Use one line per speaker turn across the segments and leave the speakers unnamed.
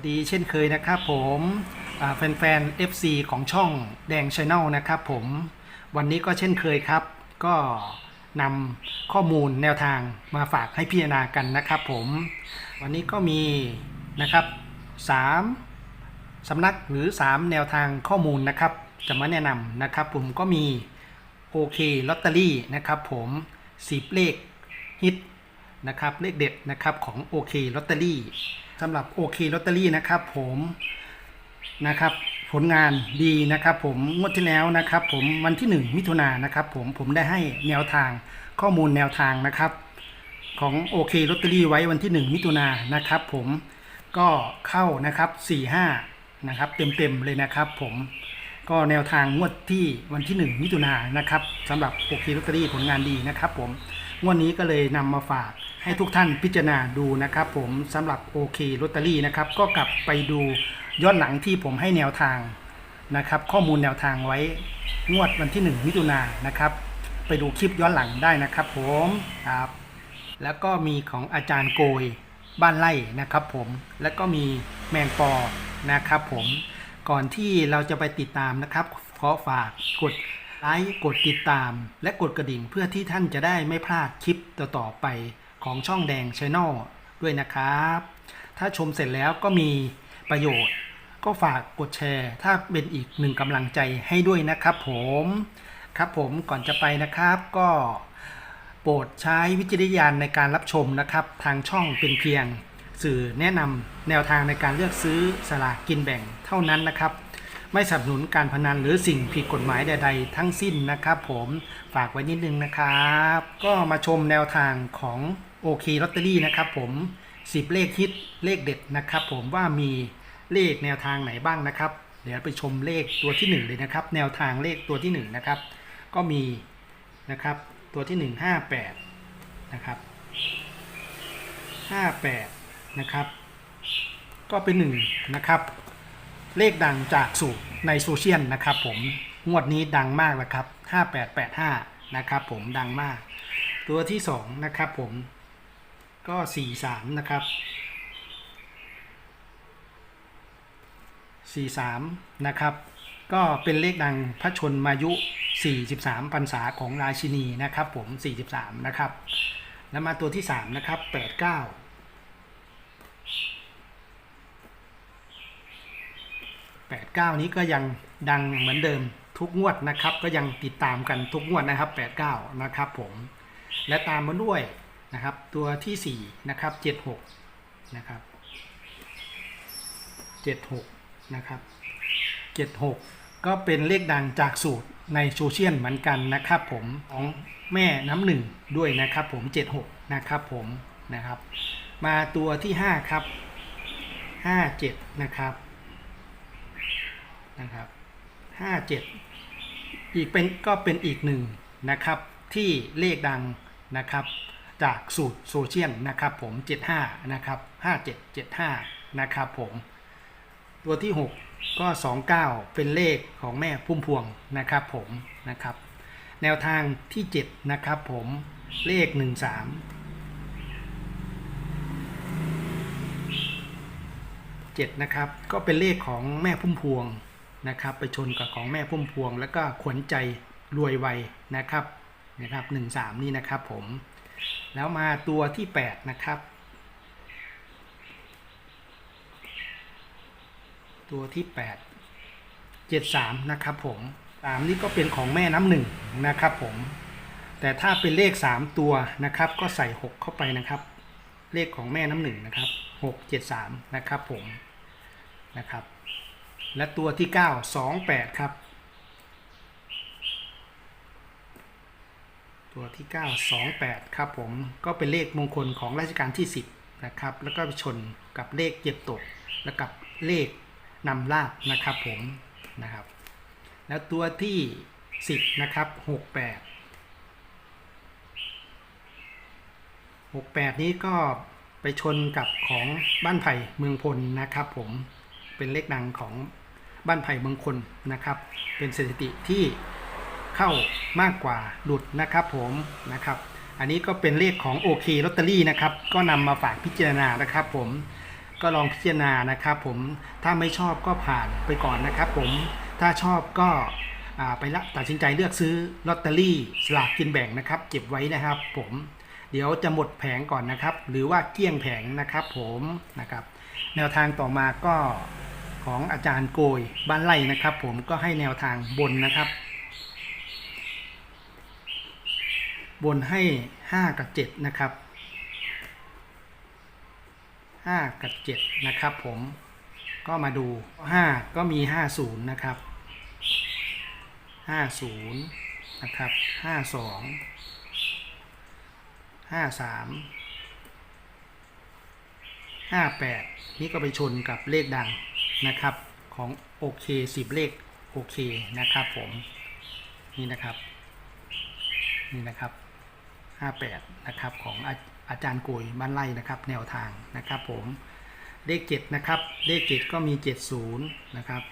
สดีเช่นเคยนะครับผมแฟนๆ FC ของช่องแดงช n แนลนะครับผมวันนี้ก็เช่นเคยครับ ก็นำข้อมูลแนวทางมาฝากให้พิจารณากันนะครับผม วันนี้ก็มีนะครับ3สำนักหรือ 3 แนวทางข้อมูลนะครับ จะมาแนะนำนะครับ ผมก็มีโอเคลอตเตอรี่นะครับ ผม10เลขฮิตนะครับเลขเด็ดนะครับของโอเคลอตเตอรี่ สำหรับโอเคลอตเตอรี่นะครับผมนะครับผลงานดีนะครับผมงวดที่แล้วนะครับผมวันที่ 1 มิถุนายนนะครับผมผมได้ให้แนวทางข้อมูลแนวทางนะครับของโอเคลอตเตอรี่ไว้วันที่ 1 มิถุนายนนะครับผมก็เข้านะครับ45นะครับเต็มๆเลยนะครับผมก็แนวทางงวดที่วันที่ 1 มิถุนายนนะครับสำหรับโอเคลอตเตอรี่ผลงานดีนะครับผมงวดนี้ก็เลยนำมาฝาก ให้ทุกท่านพิจารณาดูนะครับ ผมสำหรับโอเคลอตเตอรี่นะครับ ก็กลับไปดูย้อนหลังที่ผมให้แนวทางนะครับ ข้อมูลแนวทางไว้งวดวันที่ 1 มิถุนายนนะครับ ไปดูคลิปย้อนหลังได้นะครับ ผมครับแล้วก็มีของอาจารย์โกยบ้านไร่นะครับ ผมแล้วก็มีแมงปอนะครับ ผมก่อนที่เราจะไปติดตามนะครับ ขอฝากกดไลค์กดติดตาม และกดกระดิ่งเพื่อที่ท่านจะได้ไม่พลาดคลิปต่อๆไป ของช่องแดงช n แนลด้วยนะครับ ถ้าชมเสร็จแล้วก็มีประโยชน์ ก็ฝากกดแชร์ ถ้าเป็นอีกหนึ่งกำลังใจให้ด้วยนะครับผมครับผมก่อนจะไปนะครับก็โปรดใช้วิจารณญาณในการรับชมนะครับ ทางช่องเป็นเพียง สื่อแนะนำแนวทางในการเลือกซื้อสลากกินแบ่งเท่านั้นนะครับไม่สนับสนุนการพนันหรือสิ่งผิดกฎหมายใด ๆ ทั้งสิ้นนะครับ ผมฝากไว้นิดนึงนะครับ ก็มาชมแนวทางของ โอเคลอตเตอรี่นะครับผม10 เลขฮิตเลขเด็ดนะครับผมว่ามีเลขแนวทางไหนบ้างนะครับ เดี๋ยวไปชมเลขตัวที่หนึ่งเลยนะครับ แนวทางเลขตัวที่หนึ่งนะครับ ก็มีนะครับตัวที่หนึ่งห้าแปดนะครับห้าแปดนะครับ ก็เป็นหนึ่งนะครับ เลขดังจากสูตรในโซเชียลนะครับผมงวดนี้ดังมากแล้วครับห้าแปดแปดห้านะครับผมดังมาก ตัวที่สองนะครับผม ก็สี่สามนะครับสี่สามนะครับ ก็เป็นเลขดังพระชนมายุ 43พรรษาของราชินีนะครับผม 43 นะครับ แล้วมาตัวที่ 3 นะครับ 89 89นี้ก็ยังดังเหมือนเดิมทุกงวดนะครับ ก็ยังติดตามกันทุกงวดนะครับ89นะครับผม และตามมาด้วย นะครับ ตัวที่4นะครับ76นะครับ76นะครับ76 ก็เป็นเลขดังจากสูตรในโซเชียลเหมือนกันนะครับผมของแม่น้ำหนึ่งด้วยนะครับผม 76 นะครับผมนะครับ มาตัวที่ 5 ครับ 57 นะครับนะครับ 57 อีกเป็นก็เป็นอีกหนึ่งนะครับที่เลขดังนะครับ จากสูตรโซเชียลนะครับผม 75 นะครับ 5775 นะครับผม ตัวที่ 6 ก็ 29 เป็นเลขของแม่พุ่มพวงนะครับผมนะครับ แนวทางที่ 7 นะครับผมเลข 13 7 นะครับ ก็เป็นเลขของแม่พุ่มพวงนะครับ ไปชนกับของแม่พุ่มพวง แล้วก็ขวัญใจรวยไวนะครับนะครับ 13 นี่นะครับผม แล้วมาตัวที่ 8 นะครับ ตัวที่ 8 73 นะครับผม3นี่ก็เป็นของแม่น้ำหนึ่งนะครับผม แต่ถ้าเป็นเลข 3 ตัวนะครับ ก็ใส่ 6 เข้าไปนะครับ เลขของแม่น้ำหนึ่งนะครับ 6 73 นะครับผมนะครับ และตัวที่ 9 28 ครับ ตัวที่ 9 28 ครับผมก็เป็นเลขมงคลของราชการที่ 10 นะครับ แล้วก็ไปชนกับเลขเจ็บตก แล้วกับเลขนำลาบนะครับผมนะครับ แล้วตัวที่ 10 นะครับ 68 68 นี้ก็ไปชนกับของบ้านไผ่เมืองพลนะครับผมเป็นเลขดังของบ้านไผ่เมืองพลนะครับ เป็นสถิติที่ เข้ามากกว่าหลุดนะครับผมนะครับ อันนี้ก็เป็นเลขของโอเคลอตเตอรี่นะครับ ก็นำมาฝากพิจารณานะครับ ผมก็ลองพิจารณานะครับ ผมถ้าไม่ชอบก็ผ่านไปก่อนนะครับ ผมถ้าชอบก็ไปละตัดสินใจเลือกซื้อลอตเตอรี่สลากกินแบ่งนะครับ เก็บไว้นะครับ ผมเดี๋ยวจะหมดแผงก่อนนะครับ หรือว่าเกลี้ยงแผงนะครับ ผมนะครับ แนวทางต่อมาก็ของอาจารย์โกยบ้านไร่นะครับ ผมก็ให้แนวทางบนนะครับ บนให้ 5 กับ 7 นะครับ 5 กับ 7 นะครับผมก็มาดู 5 ก็มี 50 นะครับ 50 นะครับ 52 53 58 นี่ก็ไปชนกับเลขดังนะครับของโอเค10 เลขโอเคนะครับผม นี่นะครับ นี่นะครับ 58นะครับของอาอาจารย์โกยบ้านไร่นะครับแนวทางนะครับผมเลข7นะครับเลข7ก็มี 70นะครับ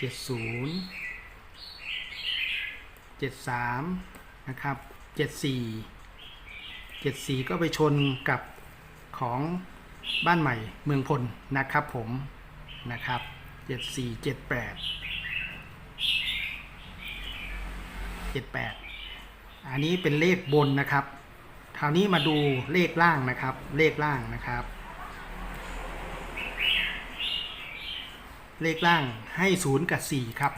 70 73นะครับ74 74 ก็ไปชนกับของบ้านใหม่เมืองพลนะครับผมนะครับ 74 78 78 อันนี้เป็นเลขบนนะครับคราวนี้มาดูเลขล่างนะครับ เลขล่างนะครับ เลขล่างให้ศูนย์กับสี่ครับ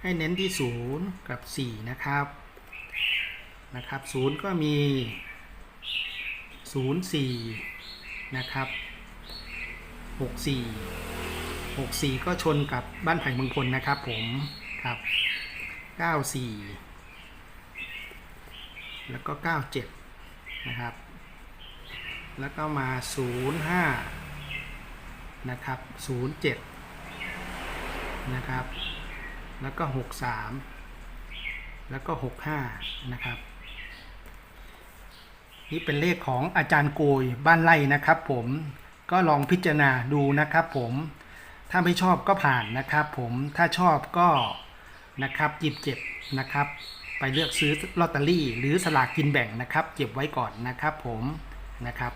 ให้เน้นที่ศูนย์กับสี่นะครับนะครับศูนย์ก็มีศูนย์สี่นะครับหกสี่หกสี่ก็ชนกับบ้านไผ่เมืองพลนะครับผมครับ เก้าสี่แล้วก็เก้าเจ็ดนะครับ แล้วก็มาศูนย์ห้านะครับศูนย์เจ็ดนะครับ แล้วก็หกสามแล้วก็หกห้านะครับ นี่เป็นเลขของอาจารย์โกยบ้านไร่นะครับผมก็ลองพิจารณาดูนะครับผม ถ้าไม่ชอบก็ผ่านนะครับผม ถ้าชอบก็ นะครับหยิบเก็บนะครับ ไปเลือกซื้อลอตเตอรี่ หรือสลากกินแบ่งนะครับ เก็บไว้ก่อนนะครับผมนะครับ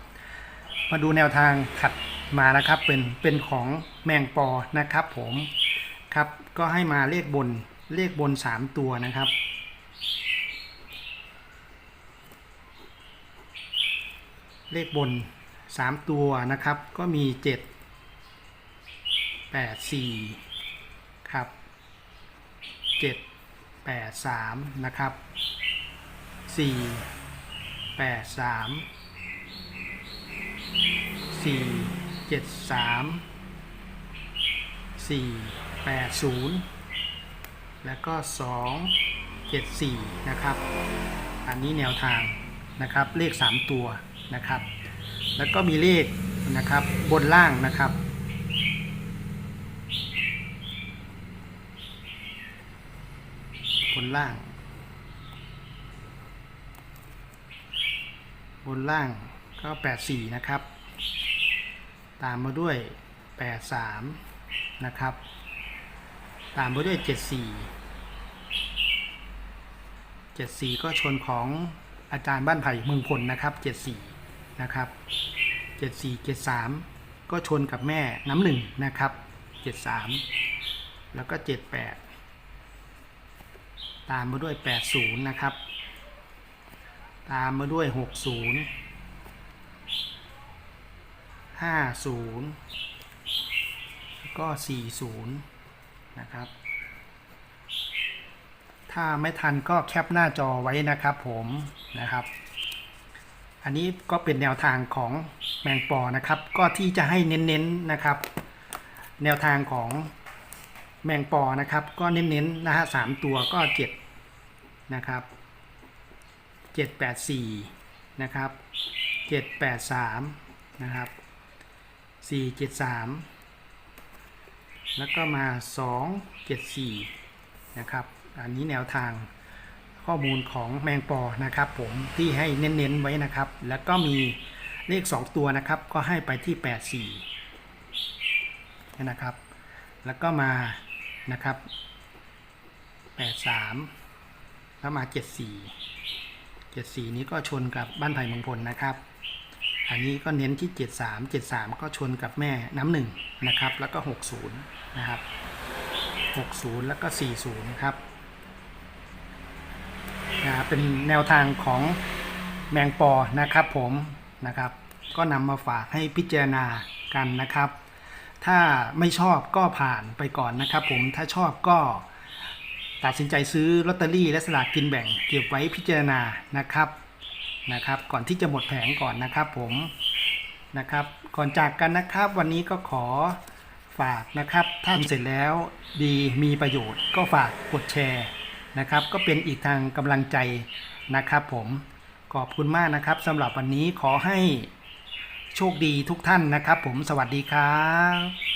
มาดูแนวทางถัดมานะครับเป็นเป็นของแมงปอนะครับผมครับก็ให้มาเลขบนเลขบน 3 ตัวนะครับ เลขบน 3 ตัวนะครับก็มี 7 8 4 ครับ 7 8 3 นะครับ 4 8 3 4 7 3 4 8 0 แล้วก็ 2 7 4 นะครับ อันนี้แนวทางนะครับเลข 3 ตัวนะครับ แล้วก็มีเลขนะครับบนล่างนะครับ บนล่าง บนล่างก็84 นะครับ ตามมาด้วย 83 นะครับ ตามมาด้วย 74 74 ก็ชนของอาจารย์บ้านไผ่เมืองพลนะครับ 74 นะครับ 74 73 ก็ชนกับแม่น้ำหนึ่งนะครับ 73 แล้วก็ 78 ตามมาด้วย 80 นะครับ ตามมาด้วย 60 50 แล้วก็ 40 นะครับ ถ้าไม่ทันก็แคปหน้าจอไว้นะครับผมนะครับ อันนี้ก็เป็นแนวทางของแมงปอนะครับ ก็ที่จะให้เน้นๆนะครับ แนวทางของ แมงปอนะครับ ก็เน้นๆนะฮะสามตัวก็เจ็ดนะครับเจ็ดแปดสี่นะครับเจ็ดแปดสามนะครับสี่เจ็ดสามแล้วก็มาสองเจ็ดสี่นะครับอันนี้แนวทางข้อมูลของแมงปอนะครับ ผมที่ให้เน้นๆไว้นะครับ แล้วก็มีเลข 2 ตัวนะครับ ก็ให้ไปที่ 84นะครับ แล้วก็มา นะครับ83แล้วมา74 74นี้ก็ชนกับบ้านไผ่มงพลนะครับ อันนี้ก็เน้นที่73 73ก็ชนกับแม่น้ำหนึ่งนะครับ แล้วก็60นะครับ60แล้วก็40ครับนะเป็นแนวทางของแมงปอนะครับผมนะครับ ก็นำมาฝากให้พิจารณากันนะครับ ถ้าไม่ชอบก็ผ่านไปก่อนนะครับผมถ้าชอบก็ตัดสินใจซื้อลอตเตอรี่และสลากกินแบ่งเก็บไว้พิจารณานะครับนะครับ ก่อนที่จะหมดแผงก่อนนะครับผมนะครับ ก่อนจากกันนะครับ วันนี้ก็ขอฝากนะครับ ถ้าเสร็จแล้วดีมีประโยชน์ก็ฝากกดแชร์นะครับ ก็เป็นอีกทางกำลังใจนะครับผมขอบคุณมากนะครับสำหรับวันนี้ขอให้ โชคดีทุกท่านนะครับ ผมสวัสดีครับ